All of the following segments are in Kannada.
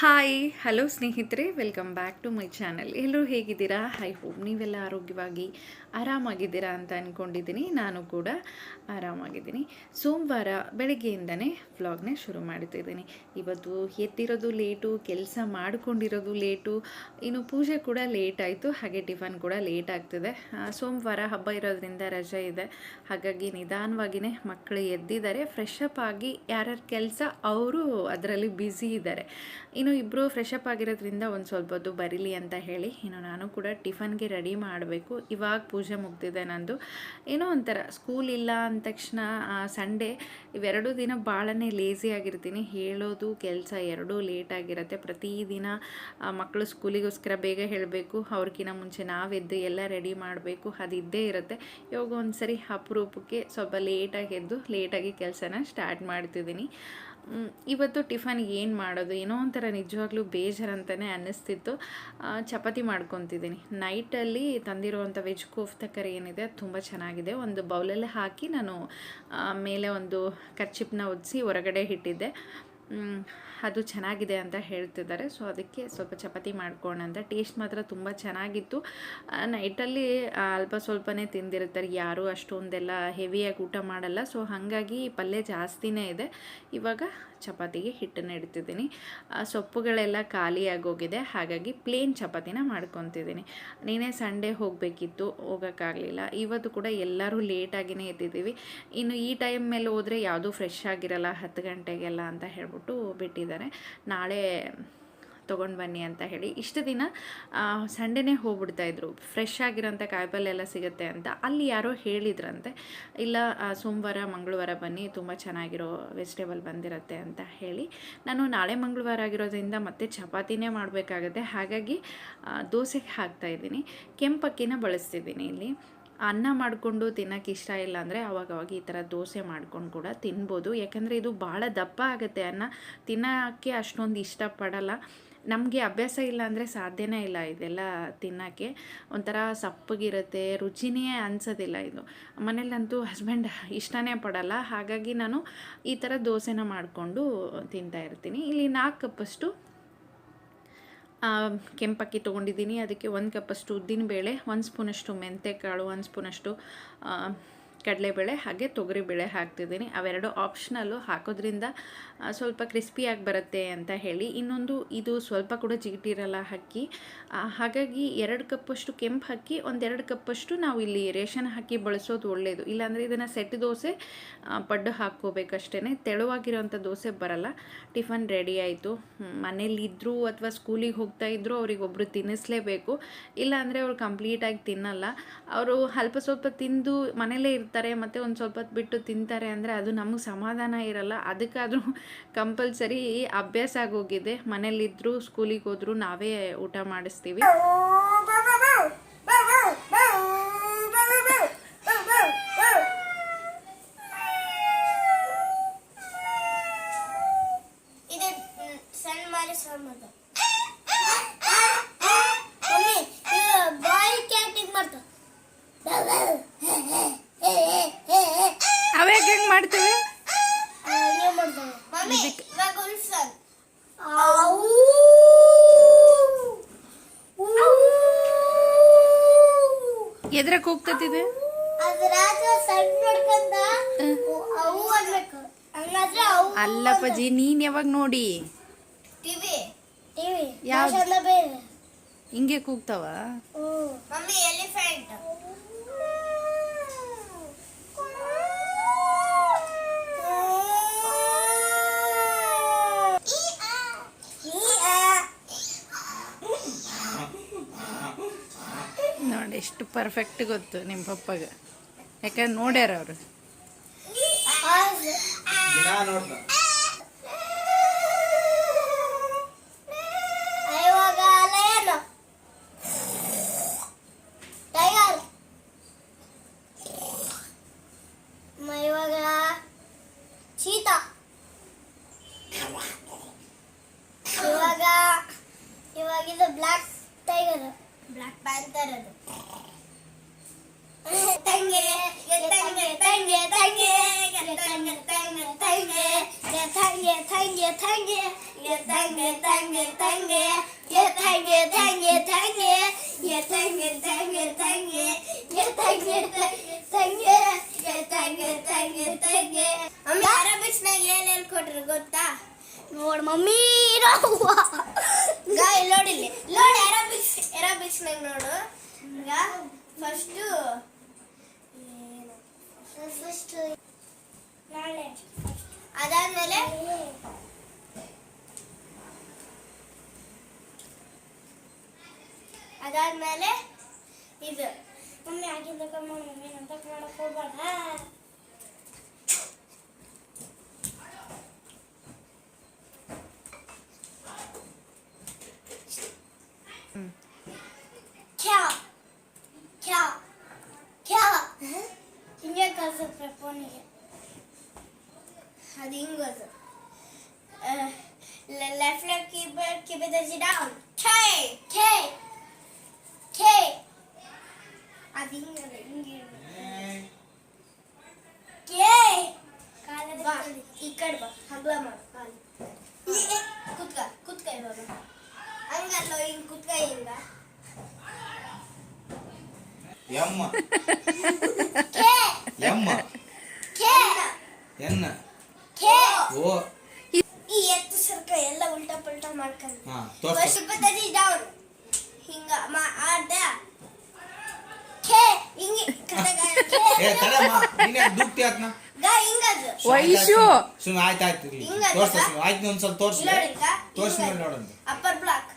ಹಾಯ್, ಹಲೋ ಸ್ನೇಹಿತರೆ, welcome back to my channel. ಎಲ್ಲರೂ ಹೇಗಿದ್ದೀರಾ? ಹೈ ಹೋಪ್ ನೀವೆಲ್ಲ ಆರೋಗ್ಯವಾಗಿ, ಆರಾಮಾಗಿದ್ದೀರಾ ಅಂತ ಅಂದ್ಕೊಂಡಿದ್ದೀನಿ ನಾನು ಕೂಡ ಆರಾಮಾಗಿದ್ದೀನಿ. ಸೋಮವಾರ ಬೆಳಗ್ಗೆಯಿಂದನೇ ವ್ಲಾಗ್ನೇ ಶುರು ಮಾಡ್ತಿದ್ದೀನಿ ಇವತ್ತು ಎತ್ತಿರೋದು ಲೇಟು, ಕೆಲಸ ಮಾಡಿಕೊಂಡಿರೋದು ಲೇಟು. ಇನ್ನು ಪೂಜೆ ಕೂಡ ಲೇಟ್ ಆಯಿತು, ಹಾಗೆ ಟಿಫನ್ ಕೂಡ ಲೇಟ್ ಆಗ್ತಿದೆ. ಸೋಮವಾರ ಹಬ್ಬ ಇರೋದ್ರಿಂದ ರಜೆ ಇದೆ. ಹಾಗಾಗಿ ನಿಧಾನವಾಗಿಯೇ ಮಕ್ಕಳು ಎದ್ದಿದ್ದಾರೆ. ಫ್ರೆಶ್ ಅಪ್ ಆಗಿ ಯಾರ್ಯಾರ ಕೆಲಸ, ಅವರು ಅದರಲ್ಲಿ ಬ್ಯುಸಿ ಇದ್ದಾರೆ. ಇನ್ನು ಇಬ್ಬರು ಫ್ರೆಶ್ ಅಪ್ ಆಗಿರೋದ್ರಿಂದ ಒಂದು ಸ್ವಲ್ಪ ಹೊತ್ತು ಬರೀಲಿ ಅಂತ ಹೇಳಿ, ಇನ್ನು ನಾನು ಕೂಡ ಟಿಫನ್ಗೆ ರೆಡಿ ಮಾಡಬೇಕು. ಇವಾಗ ಪೂಜೆ ಮುಗ್ದಿದೆ ನಂದು. ಏನೋ ಒಂಥರ ಸ್ಕೂಲ್ ಇಲ್ಲ ಅಂದ ತಕ್ಷಣ ಸಂಡೇ ಇವೆರಡೂ ದಿನ ಭಾಳನೇ ಲೇಸಿ ಆಗಿರ್ತೀನಿ. ಹೇಳೋದು ಕೆಲಸ ಎರಡೂ ಲೇಟ್ ಆಗಿರುತ್ತೆ. ಪ್ರತಿದಿನ ಮಕ್ಕಳು ಸ್ಕೂಲಿಗೋಸ್ಕರ ಬೇಗ ಹೇಳಬೇಕು. ಅವ್ರಿಗಿನ ಮುಂಚೆ ನಾವೆದ್ದು ಎಲ್ಲ ರೆಡಿ ಮಾಡಬೇಕು. ಅದು ಇದ್ದೇ ಇರುತ್ತೆ. ಇವಾಗ ಒಂದು ಸರಿ ಅಪರೂಪಕ್ಕೆ ಸ್ವಲ್ಪ ಲೇಟಾಗಿ ಎದ್ದು ಲೇಟಾಗಿ ಕೆಲಸನ ಸ್ಟಾರ್ಟ್ ಮಾಡ್ತಿದ್ದೀನಿ. ಇವತ್ತು ಟಿಫನ್ ಏನು ಮಾಡೋದು? ಏನೋ ಒಂಥರ ನಿಜವಾಗ್ಲೂ ಬೇಜಾರಂತಲೇ ಅನ್ನಿಸ್ತಿತ್ತು. ಚಪಾತಿ ಮಾಡ್ಕೊತಿದ್ದೀನಿ. ನೈಟಲ್ಲಿ ತಂದಿರುವಂಥ ವೆಜ್ ಕೋಫ್ತ ಕರಿ ಏನಿದೆ ತುಂಬ ಚೆನ್ನಾಗಿದೆ. ಒಂದು ಬೌಲಲ್ಲಿ ಹಾಕಿ ನಾನು ಮೇಲೆ ಒಂದು ಕರ್ಚಿಪ್ನ ಒದಿಸಿ ಹೊರಗಡೆ ಇಟ್ಟಿದ್ದೆ. ಅದು ಚೆನ್ನಾಗಿದೆ ಅಂತ ಹೇಳ್ತಿದ್ದಾರೆ. ಸೊ ಅದಕ್ಕೆ ಸ್ವಲ್ಪ ಚಪಾತಿ ಮಾಡ್ಕೋಣ ಅಂತ. ಟೇಸ್ಟ್ ಮಾತ್ರ ತುಂಬ ಚೆನ್ನಾಗಿತ್ತು. ನೈಟಲ್ಲಿ ಅಲ್ಪ ಸ್ವಲ್ಪನೇ ತಿಂದಿರ್ತಾರೆ. ಯಾರೂ ಅಷ್ಟೊಂದೆಲ್ಲ ಹೆವಿಯಾಗಿ ಊಟ ಮಾಡಲ್ಲ. ಸೊ ಹಾಗಾಗಿ ಪಲ್ಯ ಜಾಸ್ತಿನೇ ಇದೆ. ಇವಾಗ ಚಪಾತಿಗೆ ಹಿಟ್ಟನ್ನು ಇಡ್ತಿದ್ದೀನಿ. ಸೊಪ್ಪುಗಳೆಲ್ಲ ಖಾಲಿಯಾಗೋಗಿದೆ. ಹಾಗಾಗಿ ಪ್ಲೇನ್ ಚಪಾತಿನ ಮಾಡ್ಕೊತಿದ್ದೀನಿ. ನೀನೇ ಸಂಡೇ ಹೋಗಬೇಕಿತ್ತು, ಹೋಗೋಕ್ಕಾಗಲಿಲ್ಲ. ಇವತ್ತು ಕೂಡ ಎಲ್ಲರೂ ಲೇಟಾಗಿಯೇ ಎದ್ದಿದ್ದೀವಿ. ಇನ್ನು ಈ ಟೈಮ್ ಮೇಲೆ ಹೋದರೆ ಯಾವುದೂ ಫ್ರೆಶ್ ಆಗಿರಲ್ಲ, ಹತ್ತು ಗಂಟೆಗೆಲ್ಲ ಅಂತ ಹೇಳ್ಬಿಟ್ಟು ಬಿಟ್ಟಿದ್ದಾರೆ. ನಾಳೆ ತೊಗೊಂಡು ಬನ್ನಿ ಅಂತ ಹೇಳಿ ಇಷ್ಟು ದಿನ ಸಂಡೇನೇ ಹೋಗ್ಬಿಡ್ತಾಯಿದ್ರು ಫ್ರೆಶ್ ಆಗಿರೋಂಥ ಕಾಯಿಪಲ್ಲೆ ಎಲ್ಲ ಸಿಗುತ್ತೆ ಅಂತ. ಅಲ್ಲಿ ಯಾರೋ ಹೇಳಿದ್ರಂತೆ, ಇಲ್ಲ ಸೋಮವಾರ, ಮಂಗಳವಾರ ಬನ್ನಿ, ತುಂಬ ಚೆನ್ನಾಗಿರೋ ವೆಜಿಟೇಬಲ್ ಬಂದಿರುತ್ತೆ ಅಂತ ಹೇಳಿ. ನಾನು ನಾಳೆ ಮಂಗಳವಾರ ಆಗಿರೋದ್ರಿಂದ ಮತ್ತೆ ಚಪಾತಿನೇ ಮಾಡಬೇಕಾಗತ್ತೆ. ಹಾಗಾಗಿ ದೋಸೆ ದೋಸೆಗೆ ಹಾಕ್ತಾಯಿದ್ದೀನಿ ಕೆಂಪಕ್ಕಿನ ಬಳಸ್ತಿದ್ದೀನಿ ಇಲ್ಲಿ. ಅನ್ನ ಮಾಡಿಕೊಂಡು ತಿನ್ನೋಕ್ಕೆ ಇಷ್ಟ ಇಲ್ಲ ಅಂದರೆ ಅವಾಗವಾಗ ಈ ಥರ ದೋಸೆ ಮಾಡ್ಕೊಂಡು ಕೂಡ ತಿನ್ಬೋದು. ಯಾಕಂದರೆ ಇದು ಭಾಳ ದಪ್ಪ ಆಗುತ್ತೆ ಅನ್ನ. ತಿನ್ನೋಕ್ಕೆ ಅಷ್ಟೊಂದು ಇಷ್ಟಪಡಲ್ಲ. ನಮಗೆ ಅಭ್ಯಾಸ ಇಲ್ಲ ಅಂದರೆ ಸಾಧ್ಯನೇ ಇಲ್ಲ ಇದೆಲ್ಲ ತಿನ್ನೋಕ್ಕೆ. ಒಂಥರ ಸಪ್ಪಗಿರುತ್ತೆ, ರುಚಿನೇ ಅನ್ಸೋದಿಲ್ಲ ಇದು. ಮನೇಲಂತೂ ಹಸ್ಬೆಂಡ್ ಇಷ್ಟನೇ ಪಡೋಲ್ಲ. ಹಾಗಾಗಿ ನಾನು ಈ ಥರ ದೋಸೆನ ಮಾಡಿಕೊಂಡು ತಿಂತಾ ಇರ್ತೀನಿ. ಇಲ್ಲಿ ನಾಲ್ಕು ಕಪ್ಪಷ್ಟು ಕೆಂಪಕ್ಕಿ ತೊಗೊಂಡಿದ್ದೀನಿ. ಅದಕ್ಕೆ ಒಂದು ಕಪ್ಪಷ್ಟು ಉದ್ದಿನಬೇಳೆ ಒಂದು ಸ್ಪೂನಷ್ಟು ಮೆಂತೆಕಾಳು, ಒಂದು ಸ್ಪೂನಷ್ಟು ಕಡಲೆಬೇಳೆ, ಹಾಗೆ ತೊಗರಿಬೇಳೆ ಹಾಕ್ತಿದ್ದೀನಿ. ಅವೆರಡು ಆಪ್ಷನಲ್ಲು ಹಾಕೋದ್ರಿಂದ ಸ್ವಲ್ಪ ಕ್ರಿಸ್ಪಿಯಾಗಿ ಬರುತ್ತೆ ಅಂತ ಹೇಳಿ ಇನ್ನೊಂದು ಇದು ಸ್ವಲ್ಪ ಕೂಡ ಜಿಗಿಟಿರಲ್ಲ ಅಕ್ಕಿ ಹಾಗಾಗಿ ಎರಡು ಕಪ್ಪಷ್ಟು ಕೆಂಪು ಹಕ್ಕಿ, ಒಂದೆರಡು ಕಪ್ಪಷ್ಟು ನಾವು ಇಲ್ಲಿ ರೇಷನ್ ಹಾಕಿ ಬಳಸೋದು ಒಳ್ಳೆಯದು ಇಲ್ಲಾಂದರೆ ಇದನ್ನು ಸೆಟ್ ದೋಸೆ ಪಡ್ಡು ಹಾಕ್ಕೋಬೇಕಷ್ಟೇ ತೆಳುವಾಗಿರೋಂಥ ದೋಸೆ ಬರಲ್ಲ. ಟಿಫನ್ ರೆಡಿ ಆಯಿತು. ಮನೇಲಿದ್ದರು ಅಥವಾ ಸ್ಕೂಲಿಗೆ ಹೋಗ್ತಾ ಇದ್ದರು ಅವ್ರಿಗೆ ಒಬ್ಬರು ತಿನ್ನಿಸ್ಲೇಬೇಕು. ಇಲ್ಲಾಂದರೆ ಅವ್ರು ಕಂಪ್ಲೀಟಾಗಿ ತಿನ್ನಲ್ಲ. ಅವರು ಅಲ್ಪ ಸ್ವಲ್ಪ ತಿಂದು ಮನೇಲೇ ಇರ್ತಾರೆ, ಮತ್ತು ಒಂದು ಸ್ವಲ್ಪ ಬಿಟ್ಟು ತಿಂತಾರೆ ಅಂದರೆ ಅದು ನಮಗೆ ಸಮಾಧಾನ ಇರಲ್ಲ. ಅದಕ್ಕಾದರೂ ಕಂಪಲ್ಸರಿ ಅಭ್ಯಾಸ ಆಗೋಗಿದೆ. ಮನೇಲಿದ್ದರೂ ಸ್ಕೂಲಿಗೆ ಹೋದರೂ ನಾವೇ ಊಟ ಮಾಡಿಸ್ತೀವಿ ಇದು ಮ್, ಸಣ್ಣ ಮಾರಿ ಸಾಂಬಾರು ಮಮ್ಮಿ ಇದು ಬಾಯಿ ಕ್ಯಾಟಿಂಗ್ ಮಾಡ್ತಾವ ಅವಾಗ ಹೆಂಗೆ ಮಾಡ್ತೇವೆ ಹಂಗೆ ಮಾಡ್ತಾವೆ ಮಮ್ಮಿ ಇವಾಗ ಉಲ್ಸನ್ ಎದ್ರಕ್ಕೆ ಹೋಗ್ತತಿದೆ ಅದು ರಾತ್ರಿ ಸಣ್ಣ ನೋಡ್ಕೊಂಡ ಅವು ಅನ್ಬೇಕು ಹಂಗಾದ್ರೆ ಅವು ಅಲ್ಲಪ್ಪಾಜಿ ನೀನ್ ಯಾವಾಗ ನೋಡಿ? ಹಿಂಗೆ ಕೂಗ್ತಾವ? Mummy elephant. ನೋಡಿ ಎಷ್ಟು ಪರ್ಫೆಕ್ಟ್ ಗೊತ್ತು ನಿಮ್ಮ ಪಪ್ಪಗೆ. ಯಾಕಂದ್ರೆ ನೋಡ್ಯಾರ ಅವರು ದಿನಾ ನೋಡ್ದ ಇವಾಗ ಲಯನ್ ಟೈಗರ್ ಇವಾಗ ಚೀತಾ ಇವಾಗ ಇವಾಗ ಇದು ಬ್ಲ್ಯಾಕ್ ಟೈಗರ್ ಬ್ಲ್ಯಾಕ್ ಪ್ಯಾಂಥರ್ ಅದು ತಂಗೆ ತಂಗೆ ತಂಗೆ ತಂಗೆ ತಂಗೆ ತಂಗೆ ತಂಗೆ ಗೆ ತಂಗೆ ತಂಗೆ ತಂಗೆ ಗೆ ತಂಗೆ ತಂಗೆ ತಂಗೆ ತಂಗೆ ತಂಗೆ ತಂಗೆ ತಂಗೆ ತಂಗೆ ತಂಗೆ ಗೆ ತಂಗೆ ತಂಗೆ ಅಮ್ಮ ಅರಬಿಕ್ಸ್ನಾಗ ಏನ್ ಹೇಳ್ಕೊಟ್ರು ಗೊತ್ತಾ? ನೋಡ್ ಮಮ್ಮಿ ಗಾಯ ನೋಡಿಲ್ಲಿ ನೋಡಿ ಅರಬಿಕ್ಸ್ ಅರಬಿಕ್ಸ್ನಾಗ ನೋಡು. ಈಗ ಫಸ್ಟು ಫಸ್ಟ್ ಅದಾದ್ಮೇಲೆ? ಅದಾದ್ಮೇಲೆ ಇದು. ಮಮ್ಮಿ ಆಗಿಂದ ಮಮ್ಮಿ ಅಂತ ಮಾಡಕ್ ಹೋಗ್ಬೇಡ. ಕ್ಯಾ ಕ್ಯಾ ಕ್ಯಾ. ಹಿಂಗೆ ಕಳ್ಸುತ್ತೆ ಫೋನಿಗೆ. ಅದು ಹಿಂಗೋದು ಲೆಫ್ಟ್ ಲೆಫ್ಟ್ ಕೀಬೋರ್ಡ್ ಕೀಬೋರ್ಡ್ ದರ್ಜಿ ಡೌನ್ ಕೆ ಕೆ ಕೆ ಅದು ಹಿಂಗಲ್ಲ ಹಿಂಗೆ ಕೆ ಬಾ ಈ ಕಡೆ ಬಾ ಹಗ್ಲ ಮಾಡು ಕಾಲು ಕುತ್ಕ ಕುತ್ಕ ಇವಾಗ ಹಂಗಲ್ಲ ಹಿಂಗ್ ಕುತ್ಕ ಹಿಂಗ ಎಮ್ಮ ಕೆ ಎಮ್ಮ ಕೆ ಎನ್ನ ಕೆ ಓ ಈ ಎತ್ತು ಸರ್ಕ ಎಲ್ಲ ಉಲ್ಟಾ ಪಲ್ಟಾ ಮಾಡ್ಕೊಂಡು ಹಾ ತೋರ್ಸು ಫಸ್ಟ್ ಬದಲಿ ಡೌನ್ ಹಿಂಗ ಮಾ ಆಡ ಕೆ ಹಿಂಗೆ ಕಡೆಗ ಏ ತಡಮ್ಮ ನೀನೇ ದುಡ್ಡು ಆತ್ನ ಗಾ ಹಿಂಗದು ವೈಶು ಸುಮ್ಮನೆ ಆಯ್ತು ಆಯ್ತು ಇರ್ಲಿ. ತೋರ್ಸ ಆಯ್ತು ಒಂದ್ ಸ್ವಲ್ಪ ತೋರ್ಸಿ. ತೋರ್ಸ್ ಮೇಲೆ ನೋಡಂತ ಅಪ್ಪರ್ ಬ್ಲಾಕ್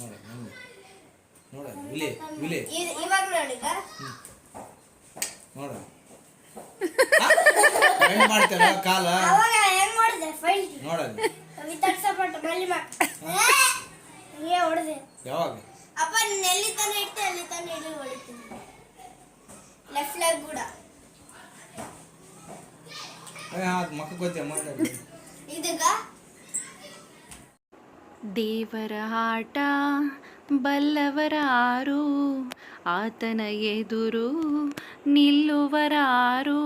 ನೋಡ. ನೋಡ ಇಲ್ಲಿ ಇಲ್ಲಿ ಇವಾಗ ನೋಡಿ ಈಗ. ನೋಡ ಹೆಂಗ್ ಮಾಡ್ತಾರ ಕಾಲ? ಅವಾಗ ಹೆಂಗ್ ಮಾಡಿದೆ? ಫೈಲ್. ನೋಡ ವಿತಟ್ ಸಪೋರ್ಟ್ ಮಲ್ಲಿ ಮಾಡ್ ಹಿಂಗೆ ಹೊಡೆದೆ. ಯಾವಾಗ? ಅಪ್ಪ ನೆಲ್ಲಿ ತಾನೆ ಇಡ್ತೆ ಅಲ್ಲಿ ತಾನೆ ಇಡಿ ಹೊಡಿತೀನಿ. ಲೆಫ್ಟ್ ಲೆಗ್ ಕೂಡ ಅದು ಮಕ್ಕ ಗೊತ್ತೇ ಮಾತಾಡಿ ಇದೀಗ ದೇವರ ಆಟ ಬಲ್ಲವರಾರು ಆತನ ಎದುರು ನಿಲ್ಲುವರಾರು.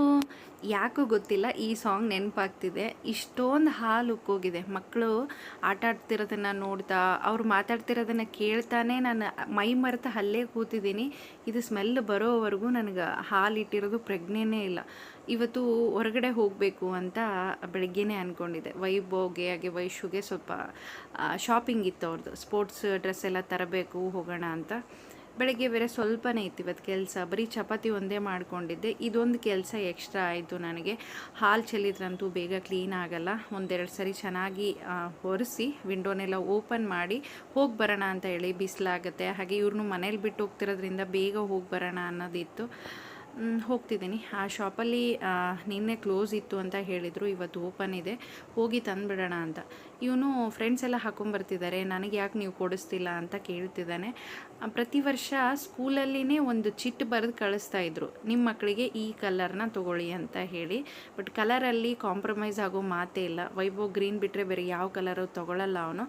ಯಾಕೋ ಗೊತ್ತಿಲ್ಲ, ಈ ಸಾಂಗ್ ನೆನಪಾಗ್ತಿದೆ. ಇಷ್ಟೊಂದು ಹಾಲು ಉಕ್ಕೋಗಿದೆ. ಮಕ್ಕಳು ಆಟ ಆಡ್ತಿರೋದನ್ನು ನೋಡ್ತಾ, ಅವ್ರು ಮಾತಾಡ್ತಿರೋದನ್ನ ಕೇಳ್ತಾನೆ ನಾನು ಮೈ ಮರೆತ ಅಲ್ಲೇ ಕೂತಿದ್ದೀನಿ. ಇದು ಸ್ಮೆಲ್ ಬರೋವರೆಗೂ ನನಗೆ ಹಾಲು ಇಟ್ಟಿರೋದು ಪ್ರಜ್ಞೆನೇ ಇಲ್ಲ. ಇವತ್ತು ಹೊರಗಡೆ ಹೋಗಬೇಕು ಅಂತ ಬೆಳಗ್ಗೆನೇ ಅಂದ್ಕೊಂಡಿದ್ದೆ ವೈಭೋಗೆ, ಹಾಗೆ ವೈಶುಗೆ ಸ್ವಲ್ಪ ಶಾಪಿಂಗ್ ಇತ್ತು ಅವ್ರದ್ದು ಸ್ಪೋರ್ಟ್ಸ್ ಡ್ರೆಸ್ ಎಲ್ಲ ತರಬೇಕು, ಹೋಗೋಣ ಅಂತ. ಬೆಳಗ್ಗೆ ಬೇರೆ ಸ್ವಲ್ಪನೇ ಇತ್ತು. ಇವತ್ತು ಕೆಲಸ. ಬರೀ ಚಪಾತಿ ಒಂದೇ ಮಾಡಿಕೊಂಡಿದ್ದೆ. ಇದೊಂದು ಕೆಲಸ ಎಕ್ಸ್ಟ್ರಾ ಆಯಿತು ನನಗೆ. ಹಾಲು ಚೆಲ್ಲಿದ್ರಂತೂ ಬೇಗ ಕ್ಲೀನ್ ಆಗಲ್ಲ. ಒಂದೆರಡು ಸರಿ ಚೆನ್ನಾಗಿ ಒರೆಸಿ ವಿಂಡೋನೆಲ್ಲ ಓಪನ್ ಮಾಡಿ, ಹೋಗಿ ಬರೋಣ ಅಂತ ಹೇಳಿ ಬಿಸಿಲಾಗುತ್ತೆ. ಹಾಗೆ ಇವ್ರನ್ನೂ ಮನೇಲಿ ಬಿಟ್ಟು ಹೋಗ್ತಿರೋದ್ರಿಂದ ಬೇಗ ಹೋಗಿ ಬರೋಣ ಅನ್ನೋದಿತ್ತು. ಹೋಗ್ತಿದ್ದೀನಿ. ಆ ಶಾಪಲ್ಲಿ ನಿನ್ನೆ ಕ್ಲೋಸ್ ಇತ್ತು ಅಂತ ಹೇಳಿದರು. ಇವತ್ತು ಓಪನ್ ಇದೆ. ಹೋಗಿ ತಂದುಬಿಡೋಣ ಅಂತ. ಇವನು ಫ್ರೆಂಡ್ಸ್ ಎಲ್ಲ ಹಾಕೊಂಬರ್ತಿದ್ದಾರೆ ನನಗೆ ಯಾಕೆ ನೀವು ಕೊಡಿಸ್ತಿಲ್ಲ? ಅಂತ ಕೇಳ್ತಿದ್ದಾನೆ ಪ್ರತಿ ವರ್ಷ ಸ್ಕೂಲಲ್ಲಿನೇ ಒಂದು ಚಿಟ್ ಬರೆದು ಕಳಿಸ್ತಾ ಇದ್ರು ನಿಮ್ಮ ಮಕ್ಕಳಿಗೆ ಈ ಕಲರ್ನ ತೊಗೊಳ್ಳಿ ಅಂತ ಹೇಳಿ. ಬಟ್ ಕಲರಲ್ಲಿ ಕಾಂಪ್ರಮೈಸ್ ಆಗೋ ಮಾತೇ ಇಲ್ಲ. ವೈಭವ್ ಗ್ರೀನ್ ಬಿಟ್ಟರೆ ಬೇರೆ ಯಾವ ಕಲರು ತೊಗೊಳಲ್ಲ ಅವನು.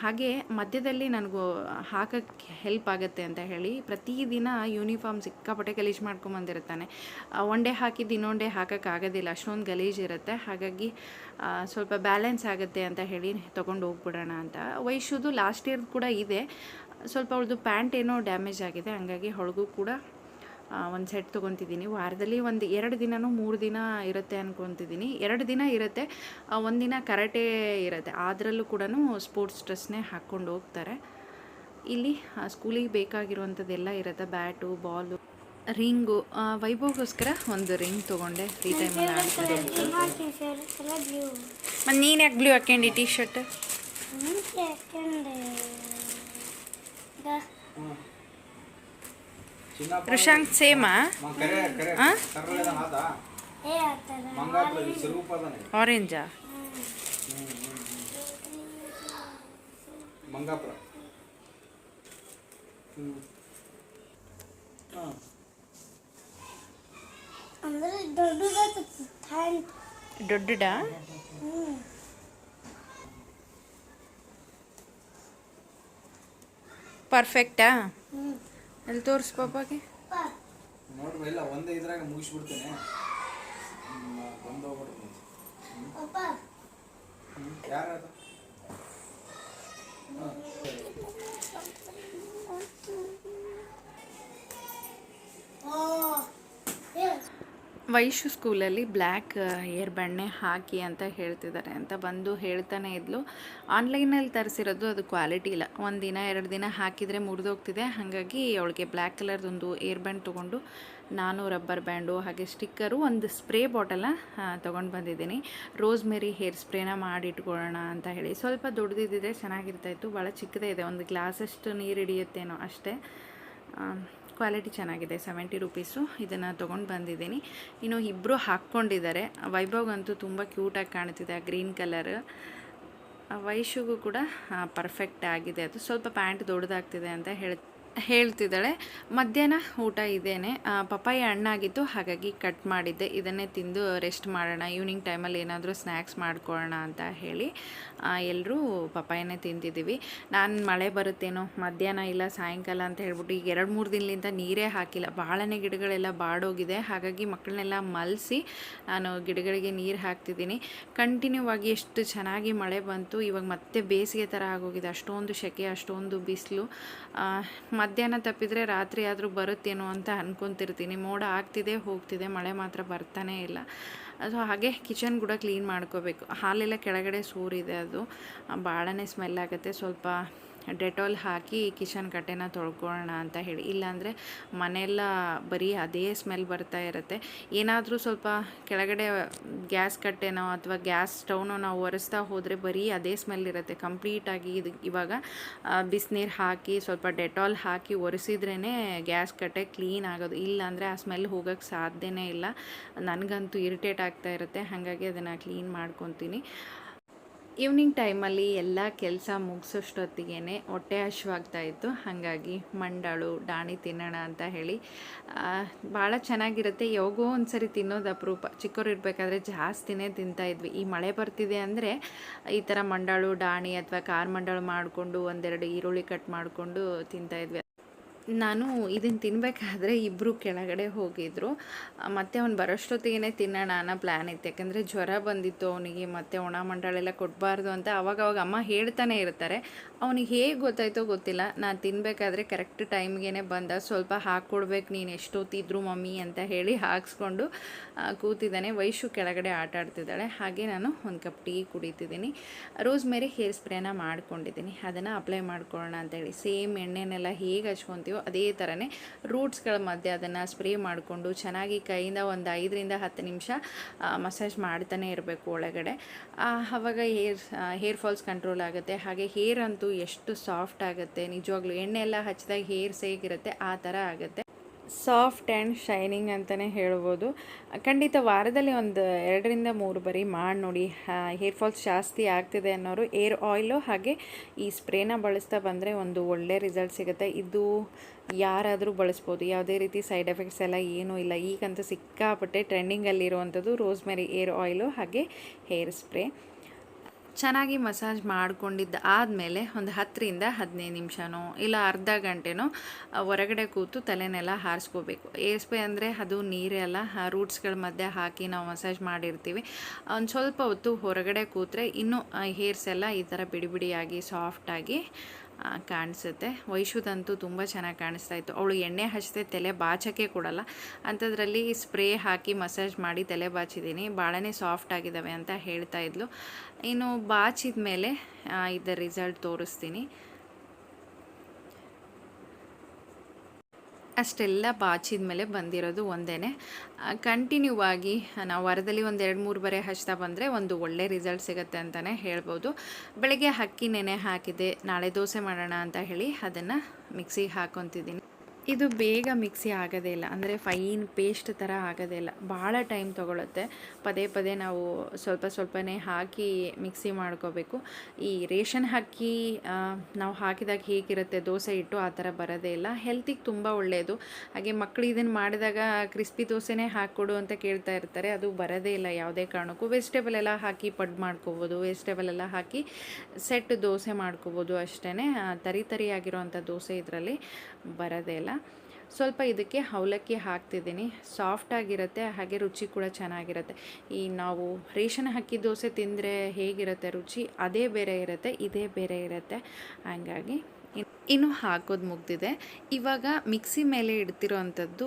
ಹಾಗೆ ಮಧ್ಯದಲ್ಲಿ ನನಗೂ ಹಾಕಕ್ಕೆ ಹೆಲ್ಪ್ ಆಗುತ್ತೆ ಅಂತ ಹೇಳಿ ಪ್ರತಿದಿನ ಯೂನಿಫಾರ್ಮ್ ಸಿಕ್ಕಾಪಟ್ಟೆ ಗಲೀಜು ಮಾಡ್ಕೊಂಬಂದಿರ್ತಾನೆ. ಒನ್ ಡೇ ಹಾಕಿದ್ದು ಡೇ ಹಾಕೋಕ್ಕಾಗೋದಿಲ್ಲ ಅಷ್ಟೊಂದು ಗಲೀಜು ಇರುತ್ತೆ. ಹಾಗಾಗಿ ಸ್ವಲ್ಪ ಬ್ಯಾಲೆನ್ಸ್ ಆಗುತ್ತೆ ಅಂತ ಹೇಳಿ ತೊಗೊಂಡು ಹೋಗ್ಬಿಡೋಣ ಅಂತ. ವೈಶುದು ಲಾಸ್ಟ್ ಇಯರ್ ಕೂಡ ಇದೆ. ಸ್ವಲ್ಪ ಅವಳದು ಪ್ಯಾಂಟ್ ಏನೋ ಡ್ಯಾಮೇಜ್ ಆಗಿದೆ. ಹಂಗಾಗಿ ಅವಳಿಗೂ ಕೂಡ ಒಂದು ಸೆಟ್ ತೊಗೊತಿದ್ದೀನಿ. ವಾರದಲ್ಲಿ ಒಂದು ಎರಡು ದಿನವೂ ಮೂರು ದಿನ ಇರುತ್ತೆ ಅಂದ್ಕೊತಿದ್ದೀನಿ ಎರಡು ದಿನ ಇರುತ್ತೆ ಒಂದಿನ ಕರಾಟೆ ಇರುತ್ತೆ. ಅದರಲ್ಲೂ ಕೂಡ ಸ್ಪೋರ್ಟ್ಸ್ ಡ್ರೆಸ್ನೇ ಹಾಕ್ಕೊಂಡು ಹೋಗ್ತಾರೆ. ಇಲ್ಲಿ ಸ್ಕೂಲಿಗೆ ಬೇಕಾಗಿರುವಂಥದ್ದೆಲ್ಲ ಇರುತ್ತೆ. ಬ್ಯಾಟು ಬಾಲು ರಿಂಗು ವೈಭವ್ಗೋಸ್ಕರ ಒಂದು ರಿಂಗ್ ತೊಗೊಂಡೆ ಫ್ರೀ ಟೈಮ್ ಆಡ್ತಾರೆ ಮತ್ತು ನೀನು ಯಾಕೆ ಬ್ಲೂ ಹಾಕ್ಯಂಡಿ ಟೀ ಶರ್ಟ್ ಋಷಾಂಕ್ ಸೇಮಾ? ಆರೆಂಜಾ. ಮಂಗಾಪುರ. ಹ್ಮ್. ಹಾಂ. ಅಂದರೆ ದೊಡ್ಡದಾದ ಥ್ಯಾಂಕ್ ದೊಡ್ಡಡ ಪರ್ಫೆಕ್ಟಾ? ಅಲ್ಲಿ ತೋರಿಸ್ ಪಾಪಾಗೆ? ನೋಡ್ರಿ ಇಲ್ಲ ಒಂದೇ ಇದ್ರಾಗ ಮುಗಿಸ್ಬಿಡ್ತೇನೆ. ಬಂದು ಹೋಗ್ಬಿಡ್ತೀನಿ ಯಾರು ವೈಶು ಸ್ಕೂಲಲ್ಲಿ ಬ್ಲ್ಯಾಕ್ ಏರ್ ಬಣ್ಣೆ ಹಾಕಿ ಅಂತ ಹೇಳ್ತಿದ್ದಾರೆ ಅಂತ ಬಂದು ಹೇಳ್ತಾನೆ ಇದ್ಲು. ಆನ್ಲೈನಲ್ಲಿ ತರಿಸಿರೋದು ಅದು ಕ್ವಾಲಿಟಿ ಇಲ್ಲ. ಒಂದು ದಿನ, ಎರಡು ದಿನ ಹಾಕಿದರೆ ಮುರಿದೋಗ್ತಿದೆ. ಹಾಗಾಗಿ ಅವಳಿಗೆ ಬ್ಲ್ಯಾಕ್ ಕಲರ್ದೊಂದು ಏರ್ ಬ್ಯಾಂಡ್ ತೊಗೊಂಡು ನಾನು ರಬ್ಬರ್ ಬ್ಯಾಂಡು ಹಾಗೆ ಸ್ಟಿಕ್ಕರು, ಒಂದು ಸ್ಪ್ರೇ ಬಾಟಲ್ನ ತೊಗೊಂಡು ಬಂದಿದ್ದೀನಿ. ರೋಸ್ ಮೇರಿ ಹೇರ್ ಸ್ಪ್ರೇನ ಮಾಡಿ ಇಟ್ಕೊಳ್ಳೋಣ ಅಂತ ಹೇಳಿ. ಸ್ವಲ್ಪ ದೊಡ್ಡದಿದ್ದಿದೆ ಚೆನ್ನಾಗಿರ್ತಾಯಿತ್ತು ಭಾಳ ಚಿಕ್ಕದೇ ಇದೆ. ಒಂದು ಗ್ಲಾಸಷ್ಟು ನೀರು ಹಿಡಿಯುತ್ತೇನೋ ಅಷ್ಟೇ ಕ್ವಾಲಿಟಿ ಚೆನ್ನಾಗಿದೆ ಸೆವೆಂಟಿ ರುಪೀಸು ಇದನ್ನು ತೊಗೊಂಡು ಬಂದಿದ್ದೀನಿ. ಇನ್ನು ಇಬ್ಬರು ಹಾಕ್ಕೊಂಡಿದ್ದಾರೆ. ವೈಭವ್ ಅಂತೂ ತುಂಬ ಕ್ಯೂಟಾಗಿ ಕಾಣ್ತಿದೆ ಗ್ರೀನ್ ಕಲರ್ ವೈಶುಗೂ ಕೂಡ ಪರ್ಫೆಕ್ಟ್ ಆಗಿದೆ. ಅದು ಸ್ವಲ್ಪ ಪ್ಯಾಂಟ್ ದೊಡ್ಡದಾಗ್ತಿದೆ ಅಂತ ಹೇಳಿ ಹೇಳ್ತಿದ್ದಾಳೆ, ಮಧ್ಯಾಹ್ನ ಊಟ ಇದೇನೆ. ಪಪ್ಪಾಯಿ ಹಣ್ಣಾಗಿತ್ತು, ಹಾಗಾಗಿ ಕಟ್ ಮಾಡಿದ್ದೆ. ಇದನ್ನೇ ತಿಂದು ರೆಸ್ಟ್ ಮಾಡೋಣ. ಈವ್ನಿಂಗ್ ಟೈಮಲ್ಲಿ ಏನಾದರೂ ಸ್ನ್ಯಾಕ್ಸ್ ಮಾಡ್ಕೊಳ್ಳೋಣ ಅಂತ ಹೇಳಿ ಎಲ್ಲರೂ ಪಪ್ಪಾಯನೇ ತಿಂತಿದ್ದೀವಿ. ನಾನು ಮಳೆ ಬರುತ್ತೇನೋ, ಮಧ್ಯಾಹ್ನ ಇಲ್ಲ, ಸಾಯಂಕಾಲ ಅಂತ ಹೇಳ್ಬಿಟ್ಟು ಈಗ ಎರಡು ಮೂರು ದಿನದಿಂದ ನೀರೇ ಹಾಕಿಲ್ಲ. ಬಾಳೆನೆ ಗಿಡಗಳೆಲ್ಲ ಬಾಡೋಗಿದೆ. ಹಾಗಾಗಿ ಮಕ್ಕಳನ್ನೆಲ್ಲ ಮಲಸಿ, ನಾನು ಗಿಡಗಳಿಗೆ ನೀರು ಹಾಕ್ತಿದ್ದೀನಿ. ಕಂಟಿನ್ಯೂ ಆಗಿ ಎಷ್ಟು ಚೆನ್ನಾಗಿ ಮಳೆ ಬಂತು. ಇವಾಗ ಮತ್ತೆ ಬೇಸಿಗೆ ಥರ ಆಗೋಗಿದೆ. ಅಷ್ಟೊಂದು ಶೆಕೆ, ಅಷ್ಟೊಂದು ಬಿಸಿಲು. ಮಧ್ಯಾಹ್ನ ತಪ್ಪಿದರೆ ರಾತ್ರಿ ಆದರೂ ಬರುತ್ತೇನೋ ಅಂತ ಅಂದ್ಕೊತಿರ್ತೀನಿ ಮೋಡ ಆಗ್ತಿದೆ, ಹೋಗ್ತಿದೆ, ಮಳೆ ಮಾತ್ರ ಬರ್ತಾನೇ ಇಲ್ಲ. ಅದು ಹಾಗೆ ಕಿಚನ್ ಕೂಡ ಕ್ಲೀನ್ ಮಾಡ್ಕೋಬೇಕು. ಹಾಲೆಲ್ಲ ಕೆಳಗಡೆ ಸೂರಿದೆ ಅದು. ಭಾಳನೇ ಸ್ಮೆಲ್ ಆಗುತ್ತೆ. ಸ್ವಲ್ಪ ಡೆಟಾಲ್ ಹಾಕಿ ಕಿಚನ್ ಕಟ್ಟೆನ ತೊಳ್ಕೊಳ್ಳೋಣ ಅಂತ ಹೇಳಿ. ಇಲ್ಲಾಂದರೆ ಮನೆಯೆಲ್ಲ ಬರೀ ಅದೇ ಸ್ಮೆಲ್ ಬರ್ತಾ ಇರುತ್ತೆ. ಏನಾದರೂ ಸ್ವಲ್ಪ ಕೆಳಗಡೆ ಗ್ಯಾಸ್ ಕಟ್ಟೆನೋ ಅಥವಾ ಗ್ಯಾಸ್ ಸ್ಟವ್ನೋ ನಾವು ಒರೆಸ್ತಾ ಹೋದರೆ ಬರೀ ಅದೇ ಸ್ಮೆಲ್ ಇರುತ್ತೆ. ಕಂಪ್ಲೀಟಾಗಿ ಇದು ಇವಾಗ ಬಿಸಿನೀರು ಹಾಕಿ, ಸ್ವಲ್ಪ ಡೆಟಾಲ್ ಹಾಕಿ ಒರೆಸಿದ್ರೇ ಗ್ಯಾಸ್ ಕಟ್ಟೆ ಕ್ಲೀನ್ ಆಗೋದು. ಇಲ್ಲಾಂದರೆ ಆ ಸ್ಮೆಲ್ ಹೋಗೋಕ್ಕೆ ಸಾಧ್ಯನೇ ಇಲ್ಲ. ನನಗಂತೂ ಇರಿಟೇಟ್ ಆಗ್ತಾ ಇರುತ್ತೆ. ಹಾಗಾಗಿ ಅದನ್ನು ಕ್ಲೀನ್ ಮಾಡ್ಕೊತೀನಿ. ಈವ್ನಿಂಗ್ ಟೈಮಲ್ಲಿ ಎಲ್ಲ ಕೆಲಸ ಮುಗಿಸೋಷ್ಟೊತ್ತಿಗೆ ಹೊಟ್ಟೆ ಇತ್ತು. ಹಾಗಾಗಿ ಮಂಡಾಳು ಡಾಣಿ ತಿನ್ನೋಣ ಅಂತ ಹೇಳಿ ಭಾಳ ಚೆನ್ನಾಗಿರುತ್ತೆ. ಯಾವಾಗೋ ಒಂದು ಸರಿ ತಿನ್ನೋದು ಅಪರೂಪ. ಚಿಕ್ಕವ್ರು ಇರಬೇಕಾದ್ರೆ ಜಾಸ್ತಿನೇ ತಿಂತಾ ಇದ್ವಿ. ಈ ಮಳೆ ಬರ್ತಿದೆ ಅಂದರೆ ಈ ಥರ ಮಂಡಾಳು ಡಾಣಿ ಅಥವಾ ಖಾರ ಮಂಡಾಳು ಮಾಡಿಕೊಂಡು ಒಂದೆರಡು ಈರುಳ್ಳಿ ಕಟ್ ಮಾಡಿಕೊಂಡು ತಿಂತಾ ಇದ್ವಿ. ನಾನು ಇದನ್ನು ತಿನ್ನಬೇಕಾದ್ರೆ ಇಬ್ಬರು ಕೆಳಗಡೆ ಹೋಗಿದ್ರು. ಮತ್ತೆ ಅವ್ನು ಬರೋಷ್ಟೊತ್ತಿಗೆ ತಿನ್ನೋಣ ಅನ್ನೋ ಪ್ಲ್ಯಾನ್ ಇತ್ತು. ಯಾಕಂದರೆ ಜ್ವರ ಬಂದಿತ್ತು ಅವನಿಗೆ, ಮತ್ತೆ ಒಣ ಮಂಡಳೆಲ್ಲ ಕೊಡಬಾರ್ದು ಅಂತ ಅವಾಗ ಅಮ್ಮ ಹೇಳ್ತಾನೆ ಇರ್ತಾರೆ. ಅವನಿಗೆ ಹೇಗೆ ಗೊತ್ತಾಯ್ತೋ ಗೊತ್ತಿಲ್ಲ. ನಾನು ತಿನ್ನಬೇಕಾದ್ರೆ ಕರೆಕ್ಟ್ ಟೈಮ್ಗೇ ಬಂದ, ಸ್ವಲ್ಪ ಹಾಕ್ಕೊಡ್ಬೇಕು ನೀನು ಎಷ್ಟೊತ್ತಿದ್ರು ಮಮ್ಮಿ ಅಂತ ಹೇಳಿ ಹಾಕ್ಸ್ಕೊಂಡು ಕೂತಿದ್ದಾನೆ. ವಯಸ್ಸು ಕೆಳಗಡೆ ಆಟ ಆಡ್ತಿದ್ದಾಳೆ. ಹಾಗೆ ನಾನು ಒಂದು ಕಪ್ ಟೀ ಕುಡಿತಿದ್ದೀನಿ. ರೋಸ್ ಮೇರಿ ಹೇರ್ ಸ್ಪ್ರೇನ ಮಾಡ್ಕೊಂಡಿದ್ದೀನಿ. ಅದನ್ನು ಅಪ್ಲೈ ಮಾಡ್ಕೊಳ್ಳೋಣ ಅಂತೇಳಿ. ಸೇಮ್ ಎಣ್ಣೆನೆಲ್ಲ ಹೇಗೆ ಹಚ್ಕೊತೀವೋ ಅದೇ ಥರನೇ ರೂಟ್ಸ್ಗಳ ಮಧ್ಯೆ ಅದನ್ನು ಸ್ಪ್ರೇ ಮಾಡಿಕೊಂಡು, ಚೆನ್ನಾಗಿ ಕೈಯಿಂದ ಒಂದು ಐದರಿಂದ ಹತ್ತು ನಿಮಿಷ ಮಸಾಜ್ ಮಾಡ್ತಾನೆ ಇರಬೇಕು ಒಳಗಡೆ. ಆವಾಗ ಹೇರ್ ಹೇರ್ ಫಾಲ್ಸ್ ಕಂಟ್ರೋಲ್ ಆಗುತ್ತೆ. ಹಾಗೆ ಹೇರ್ ಅಂತೂ ಎಷ್ಟು ಸಾಫ್ಟ್ ಆಗುತ್ತೆ, ನಿಜವಾಗ್ಲೂ ಎಣ್ಣೆ ಎಲ್ಲ ಹಚ್ಚಿದಾಗ ಹೇರ್ ಸೇಗಿರುತ್ತೆ, ಆ ಥರ ಆಗುತ್ತೆ. ಸಾಫ್ಟ್ ಆ್ಯಂಡ್ ಶೈನಿಂಗ್ ಅಂತಲೇ ಹೇಳ್ಬೋದು. ಖಂಡಿತ ವಾರದಲ್ಲಿ ಒಂದು ಎರಡರಿಂದ ಮೂರು ಬರಿ ಮಾಡಿ ನೋಡಿ ಹೇರ್ ಫಾಲ್ಸ್ ಜಾಸ್ತಿ ಆಗ್ತಿದೆ ಅನ್ನೋರು ಏರ್ ಆಯಿಲು ಹಾಗೆ ಈ ಸ್ಪ್ರೇನ ಬಳಸ್ತಾ ಬಂದರೆ ಒಂದು ಒಳ್ಳೆ ರಿಸಲ್ಟ್ ಸಿಗುತ್ತೆ. ಇದು ಯಾರಾದರೂ ಬಳಸ್ಬೋದು. ಯಾವುದೇ ರೀತಿ ಸೈಡ್ ಎಫೆಕ್ಟ್ಸ್ ಎಲ್ಲ ಏನೂ ಇಲ್ಲ. ಈಗಂತೂ ಸಿಕ್ಕಾಪಟ್ಟೆ ಟ್ರೆಂಡಿಂಗಲ್ಲಿರುವಂಥದ್ದು ರೋಸ್ಮೆರಿ ಏರ್ ಆಯಿಲು ಹಾಗೆ ಹೇರ್ ಸ್ಪ್ರೇ. ಚೆನ್ನಾಗಿ ಮಸಾಜ್ ಮಾಡ್ಕೊಂಡಿದ್ದ ಆದಮೇಲೆ ಒಂದು ಹತ್ತರಿಂದ ಹದಿನೈದು ನಿಮಿಷನೋ ಇಲ್ಲ ಅರ್ಧ ಗಂಟೆನೋ ಹೊರಗಡೆ ಕೂತು ತಲೆನೆಲ್ಲ ಹಾರಿಸ್ಕೋಬೇಕು. ಏರ್ ಸ್ಪ್ರೇ ಅಂದರೆ ಅದು ನೀರೆಲ್ಲ ರೂಟ್ಸ್ಗಳ ಮಧ್ಯೆ ಹಾಕಿ ನಾವು ಮಸಾಜ್ ಮಾಡಿರ್ತೀವಿ. ಒಂದು ಸ್ವಲ್ಪ ಹೊತ್ತು ಹೊರಗಡೆ ಕೂತ್ರೆ ಇನ್ನೂ ಹೇರ್ಸ್ ಎಲ್ಲ ಈ ಥರ ಬಿಡಿ ಬಿಡಿಯಾಗಿ ಸಾಫ್ಟಾಗಿ ಕಾಣಿಸುತ್ತೆ. ವೈಶುದಂತೂ ತುಂಬ ಚೆನ್ನಾಗಿ ಕಾಣಿಸ್ತಾ ಇತ್ತು. ಅವಳು ಎಣ್ಣೆ ಹಚ್ಚದೆ, ತಲೆ ಬಾಚಕ್ಕೆ ಕೊಡಲ್ಲ. ಅಂಥದ್ರಲ್ಲಿ ಸ್ಪ್ರೇ ಹಾಕಿ ಮಸಾಜ್ ಮಾಡಿ ತಲೆ ಬಾಚಿದ್ದೀನಿ. ಭಾಳನೇ ಸಾಫ್ಟ್ ಆಗಿದ್ದಾವೆ ಅಂತ ಹೇಳ್ತಾ ಇದ್ಲು. ಇನ್ನು ಬಾಚಿದ ಮೇಲೆ ಇದರ ರಿಸಲ್ಟ್ ತೋರಿಸ್ತೀನಿ. ಅಷ್ಟೆಲ್ಲ ಬಾಚಿದ ಮೇಲೆ ಬಂದಿರೋದು ಒಂದೇ ಕಂಟಿನ್ಯೂ ಆಗಿ, ನಾವು ವಾರದಲ್ಲಿ ಒಂದು ಎರಡು ಮೂರು ಬರೆ ಹಚ್ತಾ ಬಂದರೆ ಒಂದು ಒಳ್ಳೆ ರಿಸಲ್ಟ್ ಸಿಗುತ್ತೆ ಅಂತಲೇ ಹೇಳ್ಬೋದು. ಬೆಳಗ್ಗೆ ಅಕ್ಕಿ ನೆನೆ ಹಾಕಿದೆ, ನಾಳೆ ದೋಸೆ ಮಾಡೋಣ ಅಂತ ಹೇಳಿ ಅದನ್ನು ಮಿಕ್ಸಿಗೆ ಹಾಕೊತಿದ್ದೀನಿ. ಇದು ಬೇಗ ಮಿಕ್ಸಿ ಆಗೋದೇ ಇಲ್ಲ. ಅಂದರೆ ಫೈನ್ ಪೇಸ್ಟ್ ಥರ ಆಗೋದೇ ಇಲ್ಲ. ಭಾಳ ಟೈಮ್ ತೊಗೊಳುತ್ತೆ. ಪದೇ ಪದೇ ನಾವು ಸ್ವಲ್ಪ ಸ್ವಲ್ಪನೇ ಹಾಕಿ ಮಿಕ್ಸಿ ಮಾಡ್ಕೋಬೇಕು. ಈ ರೇಷನ್ ಅಕ್ಕಿ ನಾವು ಹಾಕಿದಾಗ ಹೇಗಿರುತ್ತೆ, ದೋಸೆ ಇಟ್ಟು ಆ ಥರ ಬರೋದೇ ಇಲ್ಲ. ಹೆಲ್ತಿಗೆ ತುಂಬ ಒಳ್ಳೆಯದು ಹಾಗೆ ಮಕ್ಕಳು ಇದನ್ನು ಮಾಡಿದಾಗ ಕ್ರಿಸ್ಪಿ ದೋಸೆನೇ ಹಾಕ್ಕೊಡು ಅಂತ ಕೇಳ್ತಾ ಇರ್ತಾರೆ. ಅದು ಬರೋದೇ ಇಲ್ಲ ಯಾವುದೇ ಕಾರಣಕ್ಕೂ. ವೆಜಿಟೇಬಲ್ ಎಲ್ಲ ಹಾಕಿ ಪಡ್ ಮಾಡ್ಕೋಬೋದು. ವೆಜಿಟೇಬಲ್ ಎಲ್ಲ ಹಾಕಿ ಸೆಟ್ ದೋಸೆ ಮಾಡ್ಕೋಬೋದು ಅಷ್ಟೇ ತರಿ ತರಿಯಾಗಿರೋವಂಥ ದೋಸೆ ಇದರಲ್ಲಿ. ಬರೋದೇ ಇಲ್ಲ. ಸ್ವಲ್ಪ ಇದಕ್ಕೆ ಅವಲಕ್ಕಿ ಹಾಕ್ತಿದ್ದೀನಿ. ಸಾಫ್ಟಾಗಿರುತ್ತೆ ಹಾಗೆ ರುಚಿ ಕೂಡ ಚೆನ್ನಾಗಿರುತ್ತೆ. ಈ ನಾವು ರೇಷನ್ ಹಾಕಿ ದೋಸೆ ತಿಂದರೆ ಹೇಗಿರುತ್ತೆ ರುಚಿ? ಅದೇ ಬೇರೆ ಇರುತ್ತೆ, ಇದೇ ಬೇರೆ ಇರುತ್ತೆ. ಹಂಗಾಗಿ ಇನ್ನು ಹಾಕೋದು ಮುಗ್ದಿದೆ. ಇವಾಗ ಮಿಕ್ಸಿ ಮೇಲೆ ಇಡ್ತಿರೋ ಅಂಥದ್ದು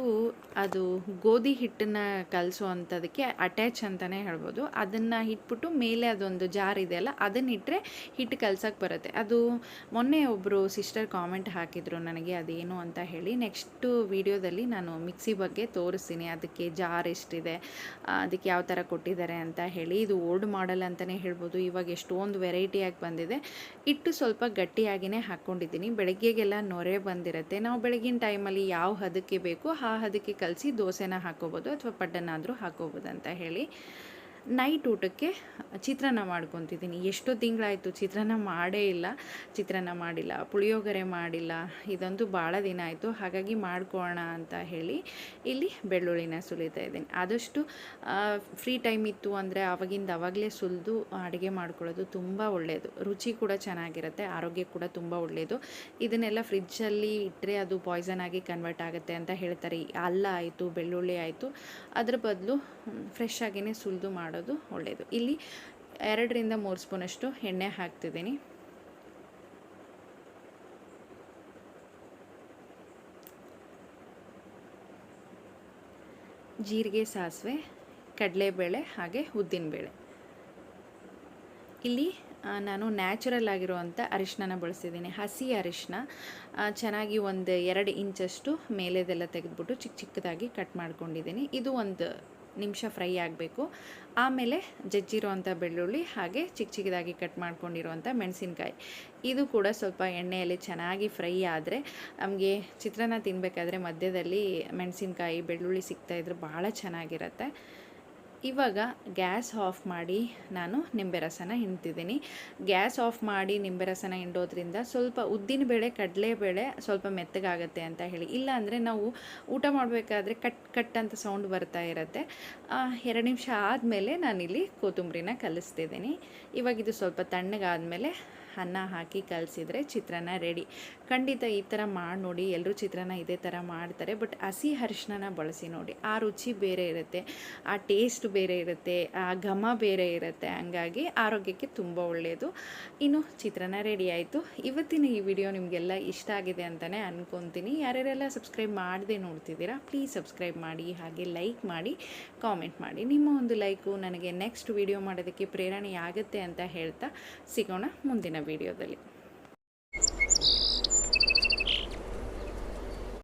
ಅದು ಗೋಧಿ ಹಿಟ್ಟನ್ನು ಕಲಸೋ ಅಂಥದಕ್ಕೆ ಅಟ್ಯಾಚ್ ಅಂತಲೇ ಹೇಳ್ಬೋದು. ಅದನ್ನು ಇಟ್ಬಿಟ್ಟು ಮೇಲೆ ಅದೊಂದು ಜಾರ್ ಇದೆಯಲ್ಲ ಅದನ್ನ ಇಟ್ಟರೆ ಹಿಟ್ಟು ಕಲ್ಸೋಕ್ಕೆ ಬರುತ್ತೆ. ಅದು ಮೊನ್ನೆ ಒಬ್ಬರು ಸಿಸ್ಟರ್ ಕಾಮೆಂಟ್ ಹಾಕಿದ್ರು ನನಗೆ ಅದೇನು ಅಂತ ಹೇಳಿ. ನೆಕ್ಸ್ಟು ವಿಡಿಯೋದಲ್ಲಿ ನಾನು ಮಿಕ್ಸಿ ಬಗ್ಗೆ ತೋರಿಸ್ತೀನಿ. ಅದಕ್ಕೆ ಜಾರ್ ಎಷ್ಟಿದೆ, ಅದಕ್ಕೆ ಯಾವ ಥರ ಕೊಟ್ಟಿದ್ದಾರೆ ಅಂತ ಹೇಳಿ. ಇದು ಓಲ್ಡ್ ಮಾಡೆಲ್ ಅಂತಲೇ ಹೇಳ್ಬೋದು. ಇವಾಗ ಎಷ್ಟೊಂದು ವೆರೈಟಿಯಾಗಿ ಬಂದಿದೆ. ಹಿಟ್ಟು ಸ್ವಲ್ಪ ಗಟ್ಟಿಯಾಗಿಯೇ ಹಾಕ್ಕೊಂಡಿದ್ದೀನಿ ಬೆಳಗ್ಗೆಗೆಲ್ಲ ನೊರೆ ಬಂದಿರುತ್ತೆ. ನಾವು ಬೆಳಗಿನ ಟೈಮಲ್ಲಿ ಯಾವ ಹದಕ್ಕೆ ಬೇಕು ಆ ಹದಕ್ಕೆ ಕಲಸಿ ದೋಸೆನ ಹಾಕೋಬೋದು ಅಥವಾ ಪಡ್ಡನಾದರೂ ಹಾಕೋಬೋದು ಅಂತ ಹೇಳಿ. ನೈಟ್ ಊಟಕ್ಕೆ ಚಿತ್ರಾನ್ನ ಮಾಡ್ಕೊತಿದ್ದೀನಿ. ಎಷ್ಟೋ ತಿಂಗಳಾಯಿತು, ಚಿತ್ರಾನ್ನ ಮಾಡೇ ಇಲ್ಲ, ಚಿತ್ರಾನ್ನ ಮಾಡಿಲ್ಲ, ಪುಳಿಯೋಗರೆ ಮಾಡಿಲ್ಲ, ಇದಂತೂ ಭಾಳ ದಿನ ಆಯಿತು. ಹಾಗಾಗಿ ಮಾಡ್ಕೋಣ ಅಂತ ಹೇಳಿ ಇಲ್ಲಿ ಬೆಳ್ಳುಳ್ಳಿನ ಸುಲಿತಾ ಇದ್ದೀನಿ. ಆದಷ್ಟು ಫ್ರೀ ಟೈಮ್ ಇತ್ತು ಅಂದರೆ ಆವಾಗಿಂದ ಆವಾಗಲೇ ಸುಲಿದು ಅಡುಗೆ ಮಾಡ್ಕೊಳ್ಳೋದು ತುಂಬ ಒಳ್ಳೆಯದು ರುಚಿ ಕೂಡ ಚೆನ್ನಾಗಿರುತ್ತೆ, ಆರೋಗ್ಯ ಕೂಡ ತುಂಬ ಒಳ್ಳೆಯದು ಇದನ್ನೆಲ್ಲ ಫ್ರಿಜ್ಜಲ್ಲಿ ಇಟ್ಟರೆ ಅದು ಪಾಯ್ಸನ್ ಆಗಿ ಕನ್ವರ್ಟ್ ಆಗುತ್ತೆ ಅಂತ ಹೇಳ್ತಾರೆ. ಅಲ್ಲ ಆಯಿತು, ಬೆಳ್ಳುಳ್ಳಿ ಆಯಿತು, ಅದ್ರ ಬದಲು ಫ್ರೆಶ್ ಆಗಿಯೇ ಸುಲಿದು ಮಾಡೋದು. ಒಳ್ಳೆಯದು ಇಲ್ಲಿ ಎರಡರಿಂದ ಮೂರು ಸ್ಪೂನಷ್ಟು ಎಣ್ಣೆ ಹಾಕ್ತಿದ್ದೀನಿ. ಜೀರಿಗೆ, ಸಾಸಿವೆ, ಕಡಲೆಬೇಳೆ ಹಾಗೆ ಉದ್ದಿನಬೇಳೆ. ಇಲ್ಲಿ ನಾನು ನ್ಯಾಚುರಲ್ ಆಗಿರುವಂಥ ಅರಿಶಿನ ಬಳಸಿದ್ದೀನಿ. ಹಸಿ ಅರಿಶಿನ ಚೆನ್ನಾಗಿ ಒಂದು ಎರಡು ಇಂಚಷ್ಟು ಮೇಲೆದೆಲ್ಲ ತೆಗೆದುಬಿಟ್ಟು ಚಿಕ್ಕ ಚಿಕ್ಕದಾಗಿ ಕಟ್ ಮಾಡ್ಕೊಂಡಿದ್ದೀನಿ. ಇದು ಒಂದು ನಿಮಿಷ ಫ್ರೈ ಆಗಬೇಕು. ಆಮೇಲೆ ಜಜ್ಜಿರುವಂಥ ಬೆಳ್ಳುಳ್ಳಿ ಹಾಗೆ ಚಿಕ್ಕ ಚಿಕ್ಕದಾಗಿ ಕಟ್ ಮಾಡ್ಕೊಂಡಿರುವಂಥ ಮೆಣಸಿನ್ಕಾಯಿ. ಇದು ಕೂಡ ಸ್ವಲ್ಪ ಎಣ್ಣೆಯಲ್ಲಿ ಚೆನ್ನಾಗಿ ಫ್ರೈ ಆದರೆ ನಮಗೆ ಚಿತ್ರಾನ್ನ ತಿನ್ನಬೇಕಾದ್ರೆ ಮಧ್ಯದಲ್ಲಿ ಮೆಣಸಿನ್ಕಾಯಿ, ಬೆಳ್ಳುಳ್ಳಿ ಸಿಗ್ತಾಯಿದ್ರೆ ಭಾಳ ಚೆನ್ನಾಗಿರುತ್ತೆ. ಇವಾಗ ಗ್ಯಾಸ್ ಆಫ್ ಮಾಡಿ ನಾನು ನಿಂಬೆ ರಸನ ಹಿಂಡ್ತಿದ್ದೀನಿ. ಗ್ಯಾಸ್ ಆಫ್ ಮಾಡಿ ನಿಂಬೆ ರಸನ ಹಿಂಡೋದ್ರಿಂದ ಸ್ವಲ್ಪ ಉದ್ದಿನಬೇಳೆ ಕಡಲೆಬೇಳೆ ಸ್ವಲ್ಪ ಮೆತ್ತಗಾಗತ್ತೆ ಅಂತ ಹೇಳಿ. ಇಲ್ಲ ಅಂದರೆ ನಾವು ಊಟ ಮಾಡಬೇಕಾದ್ರೆ ಕಟ್ ಕಟ್ ಅಂತ ಸೌಂಡ್ ಬರ್ತಾ ಇರುತ್ತೆ. ಎರಡು ನಿಮಿಷ ಆದಮೇಲೆ ನಾನಿಲ್ಲಿ ಕೊತ್ತಂಬರಿನ ಕಲಿಸ್ತಿದ್ದೀನಿ. ಇವಾಗ ಇದು ಸ್ವಲ್ಪ ತಣ್ಣಗಾದಮೇಲೆ ಅನ್ನ ಹಾಕಿ ಕಲಸಿದ್ರೆ ಚಿತ್ರಾನ್ನ ರೆಡಿ ಖಂಡಿತ ಈ ಥರ ಮಾಡಿ ನೋಡಿ. ಎಲ್ಲರೂ ಚಿತ್ರಾನ್ನ ಇದೇ ಥರ ಮಾಡ್ತಾರೆ. ಬಟ್ ಹಸಿ ಅರಿಶಿನ ಬಳಸಿ ನೋಡಿ. ಆ ರುಚಿ ಬೇರೆ ಇರುತ್ತೆ. ಆ ಟೇಸ್ಟ್ ಬೇರೆ ಇರುತ್ತೆ. ಆ ಘಮ ಬೇರೆ ಇರುತ್ತೆ. ಹಂಗಾಗಿ ಆರೋಗ್ಯಕ್ಕೆ ತುಂಬ ಒಳ್ಳೆಯದು ಇನ್ನು ಚಿತ್ರಾನ್ನ ರೆಡಿ ಆಯಿತು. ಇವತ್ತಿನ ಈ ವಿಡಿಯೋ ನಿಮಗೆಲ್ಲ ಇಷ್ಟ ಆಗಿದೆ ಅಂತಲೇ ಅನ್ಕೊತೀನಿ. ಯಾರ್ಯಾರೆಲ್ಲ ಸಬ್ಸ್ಕ್ರೈಬ್ ಮಾಡದೆ ನೋಡ್ತಿದ್ದೀರಾ ಪ್ಲೀಸ್ ಸಬ್ಸ್ಕ್ರೈಬ್ ಮಾಡಿ. ಹಾಗೆ ಲೈಕ್ ಮಾಡಿ ಕಾಮೆಂಟ್ ಮಾಡಿ. ನಿಮ್ಮ ಒಂದು ಲೈಕು ನನಗೆ ನೆಕ್ಸ್ಟ್ ವಿಡಿಯೋ ಮಾಡೋದಕ್ಕೆ ಪ್ರೇರಣೆ ಆಗುತ್ತೆ ಅಂತ ಹೇಳ್ತಾ ಸಿಗೋಣ ಮುಂದಿನ ವಿಡಿಯೋದಲ್ಲಿ